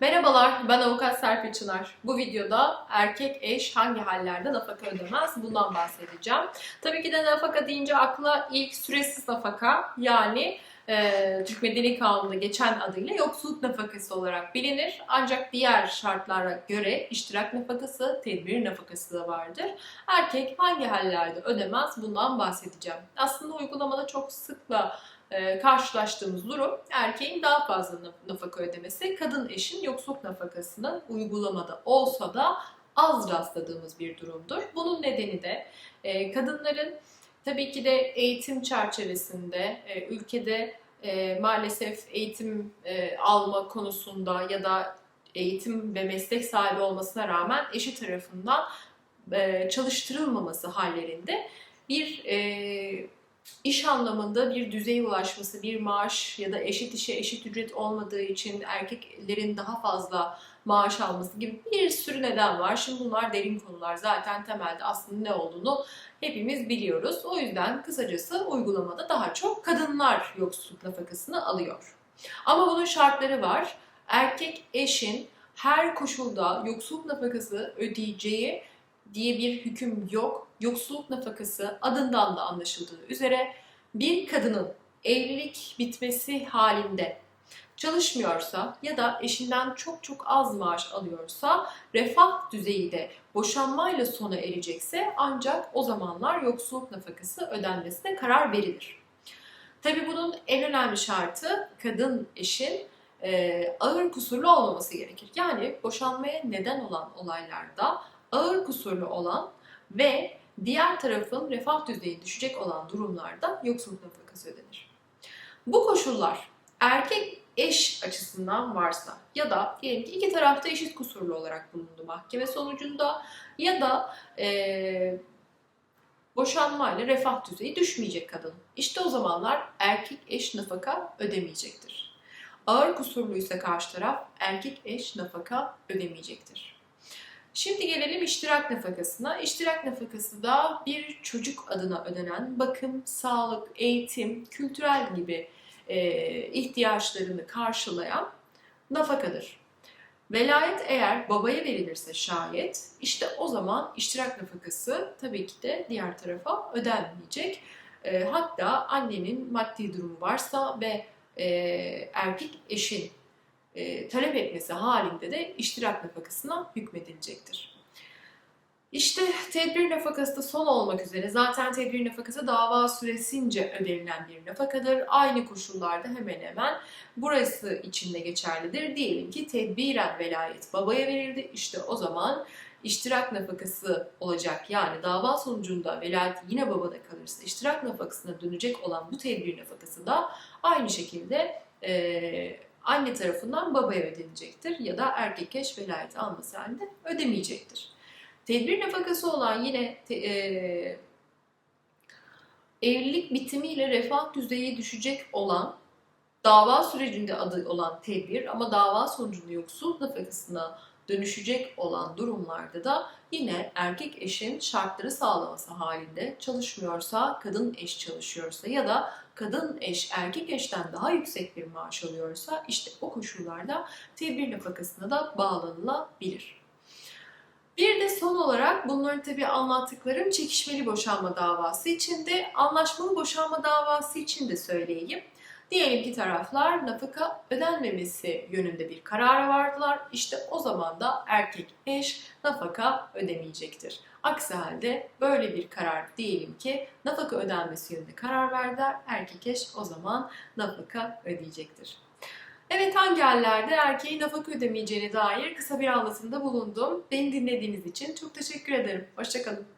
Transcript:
Merhabalar, ben avukat Serpil Çınar. Bu videoda erkek eş hangi hallerde nafaka ödemez bundan bahsedeceğim. Tabii ki de nafaka deyince akla ilk süresiz nafaka yani e, Türk Medeni Kanunu'nda geçen adıyla yoksulluk nafakası olarak bilinir. Ancak diğer şartlara göre iştirak nafakası, tedbir nafakası da vardır. Erkek hangi hallerde ödemez bundan bahsedeceğim. Aslında uygulamada çok sıkla e, karşılaştığımız durum erkeğin daha fazla naf- nafaka ödemesi, kadın eşin yoksulluk nafakasının uygulamada olsa da az rastladığımız bir durumdur. Bunun nedeni de e, kadınların tabii ki de eğitim çerçevesinde e, ülkede e, maalesef eğitim e, alma konusunda ya da eğitim ve meslek sahibi olmasına rağmen eşi tarafından e, çalıştırılmaması hallerinde bir e, iş anlamında bir düzeye ulaşması, bir maaş ya da eşit işe eşit ücret olmadığı için erkeklerin daha fazla maaş alması gibi bir sürü neden var. Şimdi bunlar derin konular. Zaten temelde aslında ne olduğunu hepimiz biliyoruz. O yüzden kısacası uygulamada daha çok kadınlar yoksulluk nafakasını alıyor. Ama bunun şartları var. Erkek eşin her koşulda yoksulluk nafakası ödeyeceği diye bir hüküm yok. Yoksulluk nafakası adından da anlaşıldığı üzere bir kadının evlilik bitmesi halinde çalışmıyorsa ya da eşinden çok çok az maaş alıyorsa refah düzeyi de boşanmayla sona erecekse ancak o zamanlar yoksulluk nafakası ödenmesine karar verilir. Tabii bunun en önemli şartı kadın eşin e, ağır kusurlu olmaması gerekir. Yani boşanmaya neden olan olaylarda ağır kusurlu olan ve diğer tarafın refah düzeyi düşecek olan durumlarda yoksulluk nafakası ödenir. Bu koşullar erkek eş açısından varsa ya da diyelim ki iki tarafta eşit kusurlu olarak bulundu mahkeme sonucunda ya da eee boşanmayla refah düzeyi düşmeyecek kadın. İşte o zamanlar erkek eş nafaka ödemeyecektir. Ağır kusurluysa karşı taraf erkek eş nafaka ödemeyecektir. Şimdi gelelim iştirak nafakasına. İştirak nafakası da bir çocuk adına ödenen bakım, sağlık, eğitim, kültürel gibi e, ihtiyaçlarını karşılayan nafakadır. Velayet eğer babaya verilirse şayet işte o zaman iştirak nafakası tabii ki de diğer tarafa ödenmeyecek. E, hatta annenin maddi durumu varsa ve e, erkek eşin e, talep etmesi halinde de iştirak nafakasına hükmedilecektir. İşte tedbir nafakası da son olmak üzere zaten tedbir nafakası dava süresince ödenilen bir nafakadır. Aynı koşullarda hemen hemen burası için de geçerlidir. Diyelim ki tedbiren velayet babaya verildi. İşte o zaman iştirak nafakası olacak. Yani dava sonucunda velayet yine babada kalırsa iştirak nafakasına dönecek olan bu tedbir nafakası da aynı şekilde e, anne tarafından babaya ödenecektir ya da erkek eş velayeti alması halinde ödemeyecektir. Tedbir nafakası olan yine te, e, evlilik bitimiyle refah düzeyi düşecek olan dava sürecinde adı olan tedbir ama dava sonucunda yoksul nafakasına dönüşecek olan durumlarda da yine erkek eşin şartları sağlaması halinde çalışmıyorsa, kadın eş çalışıyorsa ya da kadın eş erkek eşten daha yüksek bir maaş alıyorsa işte o koşullarda tedbir nafakasına da bağlanılabilir. Bir de son olarak bunların tabii anlattıklarım çekişmeli boşanma davası için de anlaşmalı boşanma davası için de söyleyeyim. Diyelim ki taraflar nafaka ödenmemesi yönünde bir karara vardılar. İşte o zaman da erkek eş nafaka ödemeyecektir. Aksi halde böyle bir karar diyelim ki nafaka ödenmesi yönünde karar verdiler. Erkek eş o zaman nafaka ödeyecektir. Evet hangi hallerde erkeğin nafaka ödemeyeceğine dair kısa bir anlatımda bulundum. Beni dinlediğiniz için çok teşekkür ederim. Hoşçakalın.